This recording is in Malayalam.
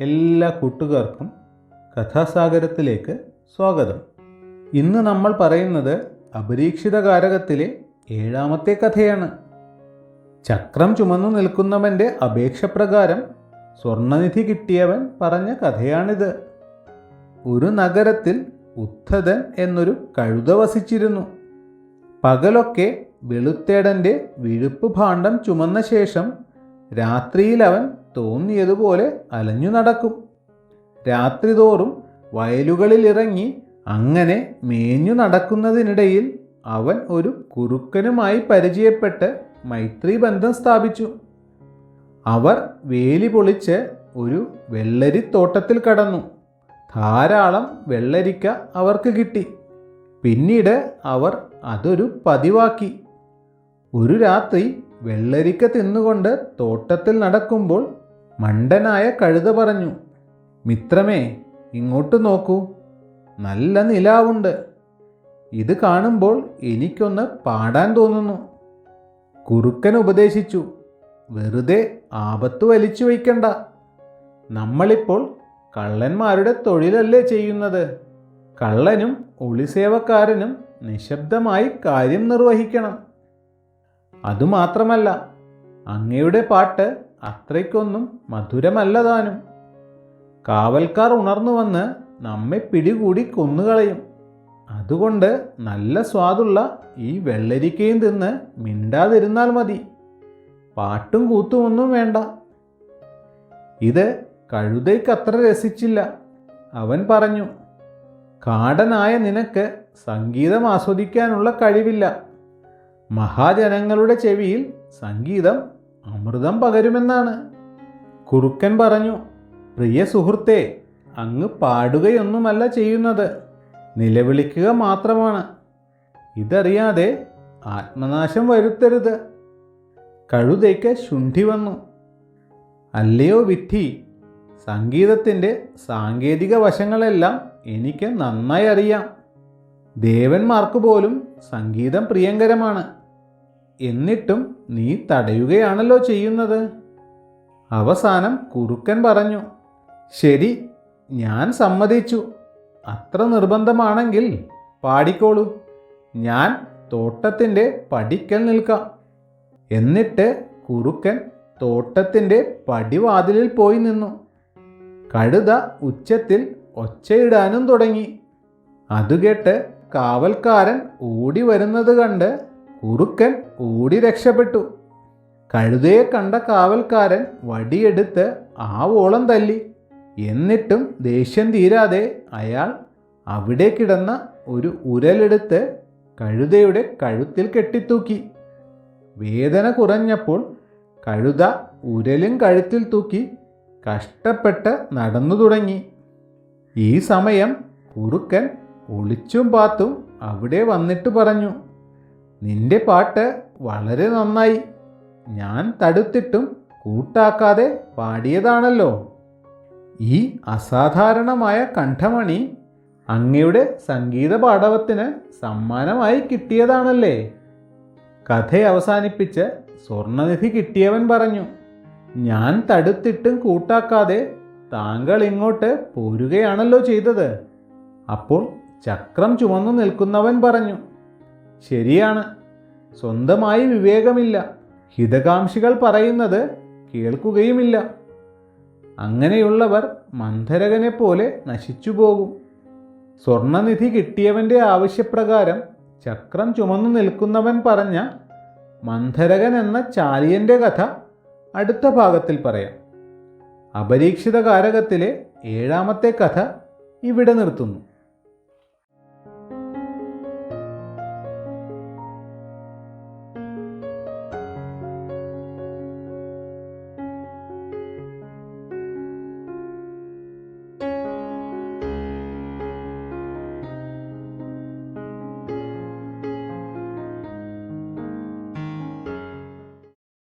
എല്ലാ കൂട്ടുകാർക്കും കഥാസാഗരത്തിലേക്ക് സ്വാഗതം. ഇന്ന് നമ്മൾ പറയുന്നത് അപരീക്ഷിത കാരകത്തിലെ ഏഴാമത്തെ കഥയാണ്. ചക്രം ചുമന്നു നിൽക്കുന്നവന്റെ അപേക്ഷപ്രകാരം സ്വർണനിധി കിട്ടിയവൻ പറഞ്ഞ കഥയാണിത്. ഒരു നഗരത്തിൽ ഉദ്ധതൻ എന്നൊരു കഴുത വസിച്ചിരുന്നു. പകലൊക്കെ വെളുത്തേടന്റെ വിഴുപ്പ് ഭാണ്ഡം ചുമന്ന ശേഷം രാത്രിയിൽ അവൻ തോന്നിയതുപോലെ അലഞ്ഞു നടക്കും. രാത്രി തോറും വയലുകളിൽ ഇറങ്ങി അങ്ങനെ മേഞ്ഞു നടക്കുന്നതിനിടയിൽ അവൻ ഒരു കുറുക്കനുമായി പരിചയപ്പെട്ട് മൈത്രി ബന്ധം സ്ഥാപിച്ചു. അവർ വേലി പൊളിച്ച് ഒരു വെള്ളരിത്തോട്ടത്തിൽ കടന്നു. ധാരാളം വെള്ളരിക്ക അവർക്ക് കിട്ടി. പിന്നീട് അവർ അതൊരു പതിവാക്കി. ഒരു രാത്രി വെള്ളരിക്ക തിന്നുകൊണ്ട് തോട്ടത്തിൽ നടക്കുമ്പോൾ മണ്ടനായ കഴുത പറഞ്ഞു മിത്രമേ ഇങ്ങോട്ട് നോക്കൂ. നല്ല നിലാവുണ്ട്. ഇത് കാണുമ്പോൾ എനിക്കൊന്ന് പാടാൻ തോന്നുന്നു. കുറുക്കൻ ഉപദേശിച്ചു വെറുതെ ആപത്ത് വലിച്ചു വയ്ക്കണ്ട. നമ്മളിപ്പോൾ കള്ളന്മാരുടെ തൊഴിലല്ലേ ചെയ്യുന്നത്. കള്ളനും ഒളിസേവക്കാരനും നിശബ്ദമായി കാര്യം നിർവഹിക്കണം. അതുമാത്രമല്ല അങ്ങയുടെ പാട്ട് അത്രയ്ക്കൊന്നും മധുരമല്ല താനും കാവൽക്കാർ ഉണർന്നു വന്ന് നമ്മെ പിടികൂടി കൊന്നുകളയും. അതുകൊണ്ട് നല്ല സ്വാദുള്ള ഈ വെള്ളരിക്കയും തിന്ന് മിണ്ടാതിരുന്നാൽ മതി. പാട്ടും കൂത്തുമൊന്നും വേണ്ട. ഇത് കഴുതയ്ക്കത്ര രസിച്ചില്ല. അവൻ പറഞ്ഞു കാടനായ നിനക്ക് സംഗീതം ആസ്വദിക്കാനുള്ള കഴിവില്ല. മഹാജനങ്ങളുടെ ചെവിയിൽ സംഗീതം അമൃതം പകരുമെന്നാണ്. കുറുക്കൻ പറഞ്ഞു പ്രിയ സുഹൃത്തെ അങ്ങ് പാടുകയൊന്നുമല്ല ചെയ്യുന്നത്. നിലവിളിക്കുക മാത്രമാണ്. ഇതറിയാതെ ആത്മനാശം വരുത്തരുത്. കഴുതയ്ക്ക് ശുണ്ഠി വന്നു. അല്ലയോ വിഡ്ഢി സംഗീതത്തിന്റെ സാങ്കേതിക വശങ്ങളെല്ലാം എനിക്ക് നന്നായി അറിയാം. ദേവന്മാർക്ക് പോലും സംഗീതം പ്രിയങ്കരമാണ്. എന്നിട്ടും നീ തടയുകയാണല്ലോ ചെയ്യുന്നത്. അവസാനം കുറുക്കൻ പറഞ്ഞു ശരി ഞാൻ സമ്മതിച്ചു. അത്ര നിർബന്ധമാണെങ്കിൽ പാടിക്കോളൂ. ഞാൻ തോട്ടത്തിന്റെ പടിക്കൽ നിൽക്കാം. എന്നിട്ട് കുറുക്കൻ തോട്ടത്തിന്റെ പടിവാതിലിൽ പോയി നിന്നു. കഴുത ഉച്ചത്തിൽ ഒച്ചയിടാനും തുടങ്ങി. അതുകേട്ട് കാവൽക്കാരൻ ഓടി വരുന്നത് കണ്ട് കുറുക്കൻ ഓടി രക്ഷപ്പെട്ടു. കഴുതയെ കണ്ട കാവൽക്കാരൻ വടിയെടുത്ത് ആ ഓളം തല്ലി. എന്നിട്ടും ദേഷ്യം തീരാതെ അയാൾ അവിടെ കിടന്ന ഒരു ഉരലെടുത്ത് കഴുതയുടെ കഴുത്തിൽ കെട്ടിത്തൂക്കി. വേദന കുറഞ്ഞപ്പോൾ കഴുത ഉരലും കഴുത്തിൽ തൂക്കി കഷ്ടപ്പെട്ട് നടന്നു തുടങ്ങി. ഈ സമയം കുറുക്കൻ ഒളിച്ചും പാത്തും അവിടെ വന്നിട്ട് പറഞ്ഞു. നിന്റെ പാട്ട് വളരെ നന്നായി. ഞാൻ തടുത്തിട്ടും കൂട്ടാക്കാതെ പാടിയതാണല്ലോ. ഈ അസാധാരണമായ കണ്ഠമണി അങ്ങയുടെ സംഗീത പാടവത്തിന് സമ്മാനമായി കിട്ടിയതാണല്ലേ. കഥ അവസാനിപ്പിച്ച് സ്വർണനിധി കിട്ടിയവൻ പറഞ്ഞു ഞാൻ തടുത്തിട്ടും കൂട്ടാക്കാതെ താങ്കൾ ഇങ്ങോട്ട് പോരുകയാണല്ലോ ചെയ്തത്. അപ്പോൾ ചക്രം ചുമന്നു നിൽക്കുന്നവൻ പറഞ്ഞു ശരിയാണ്. സ്വന്തമായി വിവേകമില്ല. ഹിതകാംക്ഷികൾ പറയുന്നത് കേൾക്കുകയുമില്ല. അങ്ങനെയുള്ളവർ മന്ധരകനെ പോലെ നശിച്ചു പോകും സ്വർണനിധി കിട്ടിയവന്റെ ആവശ്യപ്രകാരം ചക്രം ചുമന്നു നിൽക്കുന്നവൻ പറഞ്ഞ മന്ധരകൻ എന്ന ചാലിയന്റെ കഥ അടുത്ത ഭാഗത്തിൽ പറയാം. അപരീക്ഷിത കാരകത്തിലെ ഏഴാമത്തെ കഥ ഇവിടെ നിർത്തുന്നു.